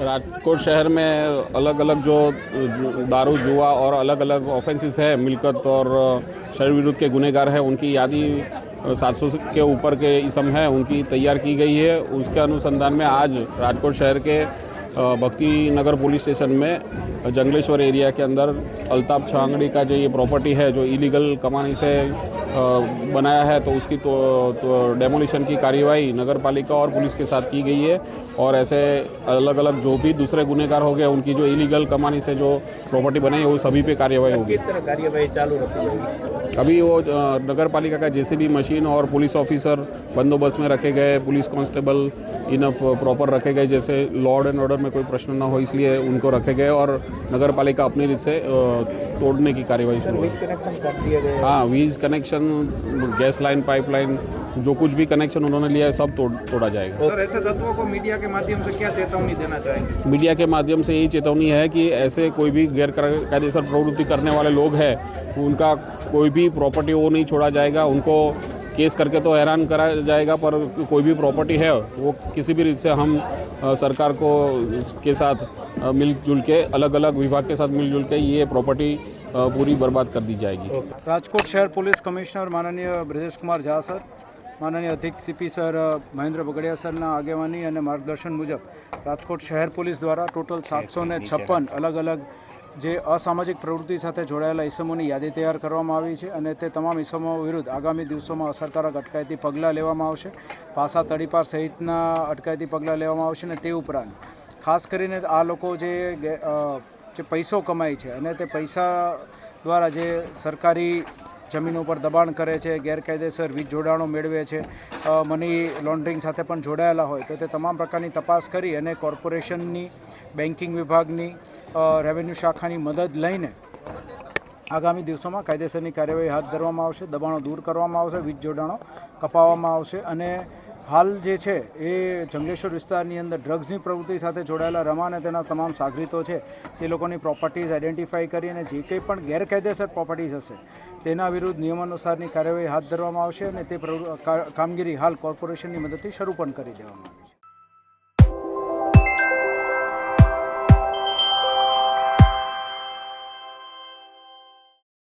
राजकोट शहर में अलग अलग जो दारू, जुआ और अलग अलग ऑफेंसेस है, मिलकत और शरीर विरुद्ध के गुनहगार हैं, उनकी यादी सात सौ के ऊपर के इसम है, उनकी तैयार की गई है। उसके अनुसंधान में आज राजकोट शहर के भक्ति नगर पुलिस स्टेशन में जंगलेश्वर एरिया के अंदर अल्ताफ छांगड़ी का जो ये प्रॉपर्टी है, जो इलीगल कमाने से बनाया है तो उसकी तो, तो डेमोलिशन की कार्यवाही नगर पालिका और पुलिस के साथ की गई है। और ऐसे अलग अलग जो भी दूसरे गुनहगार हो गए उनकी जो इलीगल कमानी से जो प्रॉपर्टी बनाई है वो सभी पे कार्यवाही होगी। किस तरह कार्यवाही चालू रखी जाएगी? अभी वो नगर पालिका का जेसीबी मशीन और पुलिस ऑफिसर बंदोबस्त में रखे गए पुलिस कांस्टेबल इन प्रॉपर रखे गए जैसे लॉर्ड एंड ऑर्डर में कोई प्रश्न ना हो इसलिए उनको रखे गए और नगर पालिका अपनी रीत से तोड़ने की कार्यवाही शुरू हुई। हाँ वीज कनेक्शन गैस लाइन पाइपलाइन जो कुछ भी कनेक्शन उन्होंने लिया है सब तोड़ तोड़ा जाएगा। सर ऐसे तत्वों को मीडिया के माध्यम से क्या चेतावनी देना चाहेंगे? मीडिया के माध्यम से यही चेतावनी है कि ऐसे कोई भी गैर कायदेसर प्रवृत्ति करने वाले लोग हैं उनका कोई भी प्रॉपर्टी वो नहीं छोड़ा जाएगा उनको केस करके तो हैरान करा जाएगा पर कोई भी प्रॉपर्टी है वो किसी भी रीत से हम सरकार को के साथ मिलजुल के अलग अलग विभाग के साथ मिलजुल के ये प्रॉपर्टी पूरी बर्बाद कर दी जाएगी રાજકોટ શહેર પોલીસ કમિશનર માનનીય બ્રજેશ કુમાર ઝા સર માનનીય અધિક સીપી સર મહેન્દ્ર બગડિયા સરના આગેવાની અને માર્ગદર્શન મુજબ રાજકોટ શહેર પોલીસ દ્વારા ટોટલ સાતસો ને છપ્પન અલગ અલગ જે અસામાજિક પ્રવૃત્તિ સાથે જોડાયેલા ઇસમોની યાદી તૈયાર કરવામાં આવી છે અને તે તમામ ઇસમો વિરુદ્ધ આગામી દિવસોમાં અસરકારક અટકાયતી પગલાં લેવામાં આવશે પાસા તડીપાર સહિતના અટકાયતી પગલાં લેવામાં આવશે અને તે ઉપરાંત ખાસ કરીને આ લોકો જે ગે- અ, જે પૈસો કમાય છે અને તે પૈસા દ્વારા જે સરકારી જમીનો ઉપર દબાણ કરે છે, ગેરકાયદેસર વીજ જોડાણો મેળવે છે મની લોન્ડરિંગ સાથે પણ જોડાયેલા હોય, તો તે તમામ પ્રકારની તપાસ કરી અને કોર્પોરેશનની, બેન્કિંગ વિભાગની રેવન્યુ શાખાની મદદ લઈને આગામી દિવસોમાં કાયદેસરની કાર્યવાહી હાથ ધરવામાં આવશે, દબાણો દૂર કરવામાં આવશે, વીજ જોડાણો કપાવવામાં આવશે અને હાલ જે છે એ જંગલેશ્વર વિસ્તારની અંદર ડ્રગ્સની પ્રવૃત્તિ સાથે જોડાયેલા રમા અને તેના તમામ સાગરીતો છે, તે લોકોની પ્રોપર્ટીઝ આઈડેન્ટિફાઈ કરી અને જે કંઈ પણ ગેરકાયદેસર પ્રોપર્ટીઝ હશે, તેના વિરુદ્ધ નિયમાનુસારની કાર્યવાહી હાથ ધરવામાં આવશે અને તે કામગીરી હાલ કોર્પોરેશનની મદદથી શરૂ પણ કરી દેવામાં આવી છે.